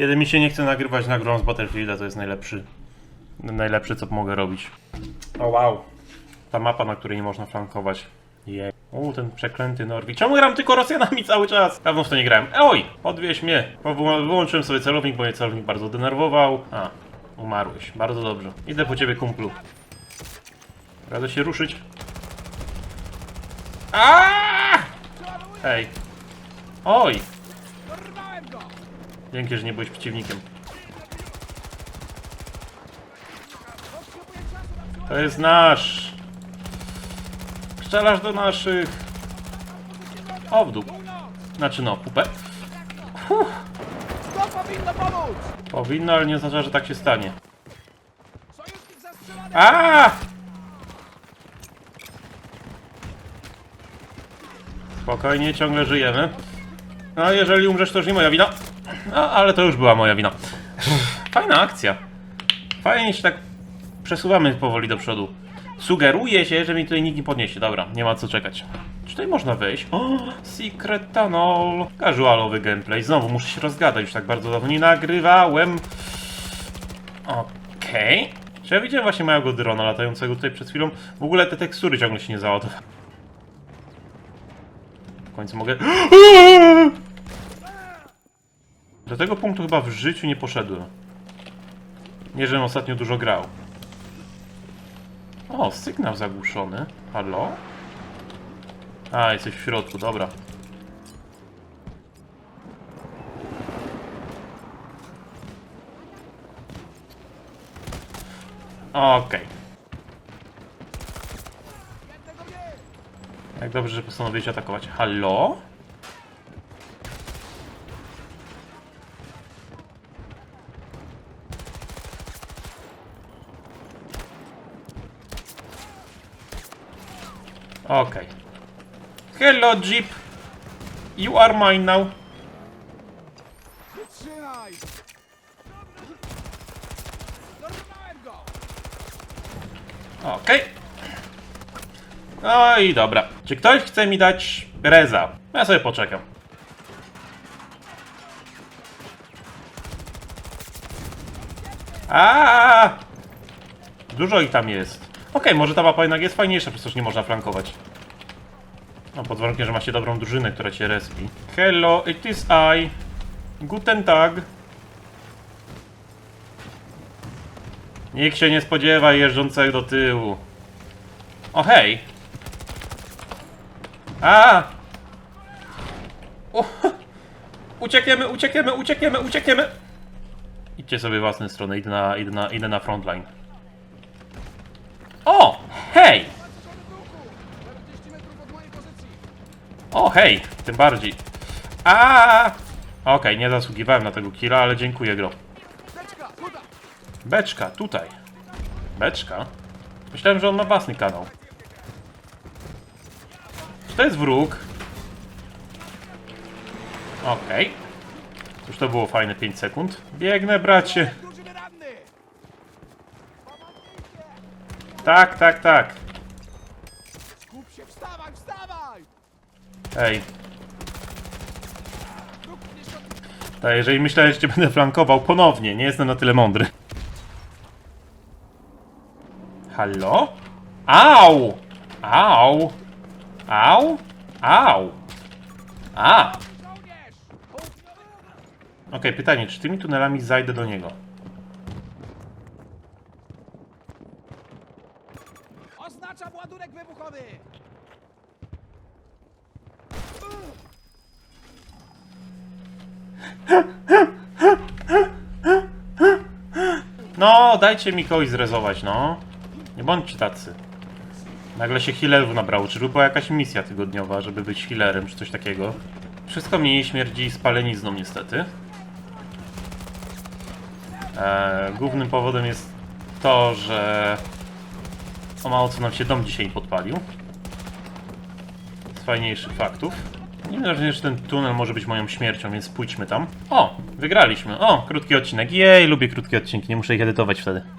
Kiedy mi się nie chce nagrywać na grą z Battlefielda, to jest najlepszy, najlepsze co mogę robić. O wow. Ta mapa, na której nie można flankować. Jej. U, ten przeklęty Norwid. Czemu gram tylko Rosjanami cały czas? Dawno w to nie grałem. Oj! Podwieź mnie. Wyłączyłem sobie celownik, bo mnie celownik bardzo denerwował. A, umarłeś. Bardzo dobrze. Idę po ciebie, kumplu. Radzę się ruszyć. Aaaa! Hej. Oj! Dzięki, że nie byłeś przeciwnikiem. To jest nasz. Strzelasz do naszych. O, w dół. Znaczy no, pupę. Powinno ale nie oznacza, że tak się stanie. A! Spokojnie, ciągle żyjemy. No, jeżeli umrzesz, to już nie moja wina. No, ale to już była moja wina. Fajna akcja. Fajnie się tak przesuwamy powoli do przodu. Sugeruje się, że mi tutaj nikt nie podniesie. Dobra, nie ma co czekać. Czy tutaj można wejść? O, Secret Tunnel. Casualowy gameplay. Znowu muszę się rozgadać, już tak bardzo dawno nie nagrywałem. Okej. Czy ja widziałem właśnie małego drona latającego tutaj przed chwilą? W ogóle te tekstury ciągle się nie załadowały. W końcu mogę... Do tego punktu chyba w życiu nie poszedłem. Nie, żebym ostatnio dużo grał. O, sygnał zagłuszony. Halo? A, jesteś w środku, dobra. Okej. Jak dobrze, że postanowiłeś atakować. Halo? Okej. Hello, Jeep. You are mine now. Okej. No i dobra. Czy ktoś chce mi dać reza? Ja sobie poczekam. A! Dużo ich tam jest. Okej, może ta mapa jednak jest fajniejsza, że nie można flankować. No, pod warunkiem, że ma się dobrą drużynę, która cię respi. Hello, it is I. Guten Tag. Nikt się nie spodziewa jeżdżącego do tyłu. O hej! A! U, uciekniemy, uciekniemy, uciekniemy, uciekniemy! Idźcie sobie własną stronę, idę na, idę na, idę na frontline. O! Hej! 40 metrów od mojej pozycji! O hej! Tym bardziej. A! Okej, nie zasługiwałem na tego killa, ale dziękuję gro. Beczka, tutaj. Beczka? Myślałem, że on ma własny kanał. Czy to jest wróg? Okej. Już to było fajne 5 sekund. Biegnę, bracie. Tak, tak, tak. Skup się, wstawaj, wstawaj! Ej, tak, jeżeli myślałeś, że cię będę flankował ponownie, nie jestem na tyle mądry. Halo? Au! Au! Au! Au! A! Żołnierz! Okej, pytanie, czy tymi tunelami zajdę do niego? Oznaczam ładunek wybuchowy! No, dajcie mi kogoś zrezować, no. Nie bądźcie tacy. Nagle się healerów nabrało. Czy była jakaś misja tygodniowa, żeby być healerem, czy coś takiego? Wszystko mi śmierdzi spalenizną, niestety. Eee, głównym powodem jest to, że o mało co nam się dom dzisiaj podpalił. Z fajniejszych faktów. Wiem, wrażenie, że ten tunel może być moją śmiercią, więc pójdźmy tam. O, wygraliśmy. O, krótki odcinek. Jej, lubię krótkie odcinki, nie muszę ich edytować wtedy.